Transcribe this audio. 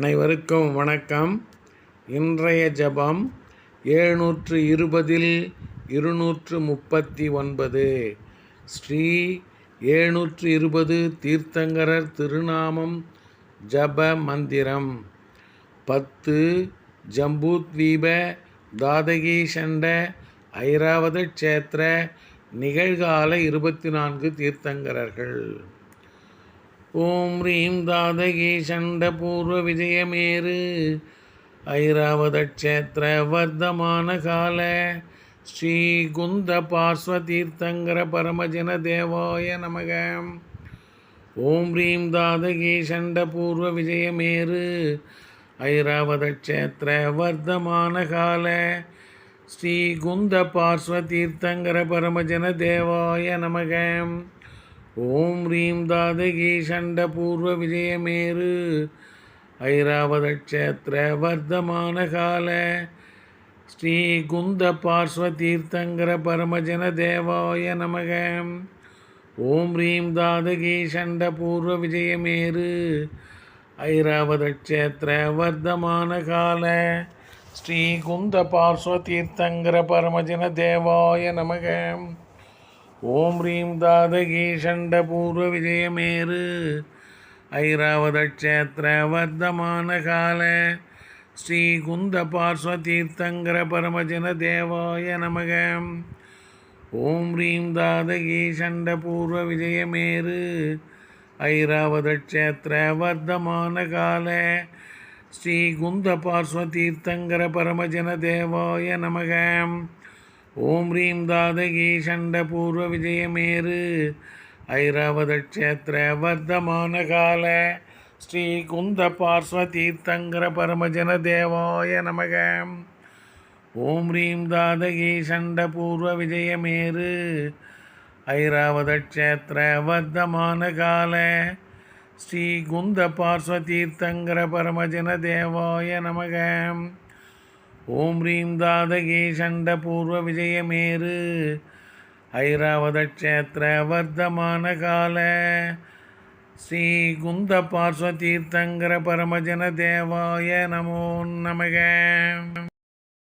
அனைவருக்கும் வணக்கம். இன்றைய ஜபம் எழுநூற்று இருபதில் இருநூற்று முப்பத்தி ஒன்பது ஸ்ரீ எழுநூற்று இருபது தீர்த்தங்கரர் திருநாமம் ஜப மந்திரம். பத்து ஜம்பூத்வீப தாதகி சண்ட ஐராவத க்ஷேத்திர நிகழ்கால இருபத்தி நான்கு தீர்த்தங்கரர்கள். ஓம் ரீம் தாதகி சண்ட பூர்வ விஜயமேறு. ஐராவத வர்த்தமான கால. ஸ்ரீ குந்த பார்ஸ்வ தீர்த்தங்கர பரமஜன தேவாய நமக. ஓம் ரீம் தாதகி சண்ட பூர்வ விஜயமேறு. ஐராவத வர்த்தமான கால. ஸ்ரீ குந்த பார்ஸ்வ தீர்த்தங்கர பரமஜன தேவாய நமகம் ஓம் ரீம் தாதகி சண்ட பூர்வ விஜயமேரு ஐராவதக்ஷேத்திர வர்த்தமான கால ஸ்ரீ குந்த பார்ஸ்வ தீர்த்தங்கர பரமஜன தேவாய நமக. ஓம் ரீம் தாதகி சண்ட பூர்வ விஜயமேரு ஐராவதக்ஷேத்திர வர்த்தமான கால ஸ்ரீ குந்த பார்ஸ்வ தீர்த்தங்கர பரமஜன தேவாய நமகம் ஓம் ரீம் தாதகீ சண்ட பூர்வ விஜயமேரு ஐராவத வர்த்தமான கால ஸ்ரீ குந்த பார்ஸ்வ தீர்த்தங்கர பரமஜன தேவாய நமக. ஓம் ரீம் தாதகீ சண்ட பூர்வ விஜயமேரு ஐராவத வர்த்தமான கால ஸ்ரீ குந்த பார்ஸ்வ தீர்த்தங்கர பரமஜன தேவாய நமகம் ஓம் ரீம் தாதகி சண்ட பூர்வ விஜயமேரு ஐராவத க்ஷேத்திர வர்த்தமான கால. ஸ்ரீ குந்த பார்ஸ்வ தீர்த்தங்கர பரமஜன தேவாய நமக. ஓம் ரீம் தாதகி சண்ட பூர்வ விஜயமேரு ஐராவத க்ஷேத்திர வர்த்தமான கால. ஸ்ரீ குந்த பார்ஸ்வ தீர்த்தங்கர பரமஜன தேவாய நமகம் ஓம் ரீம் தாதகே சண்ட பூர்வ விஜயமேரு ஐராவத க்ஷேத்திர வர்த்தமான கால ஸ்ரீ குந்த பார்ஸ்வ தீர்த்தங்கர பரமஜன தேவாய நமோ நமக.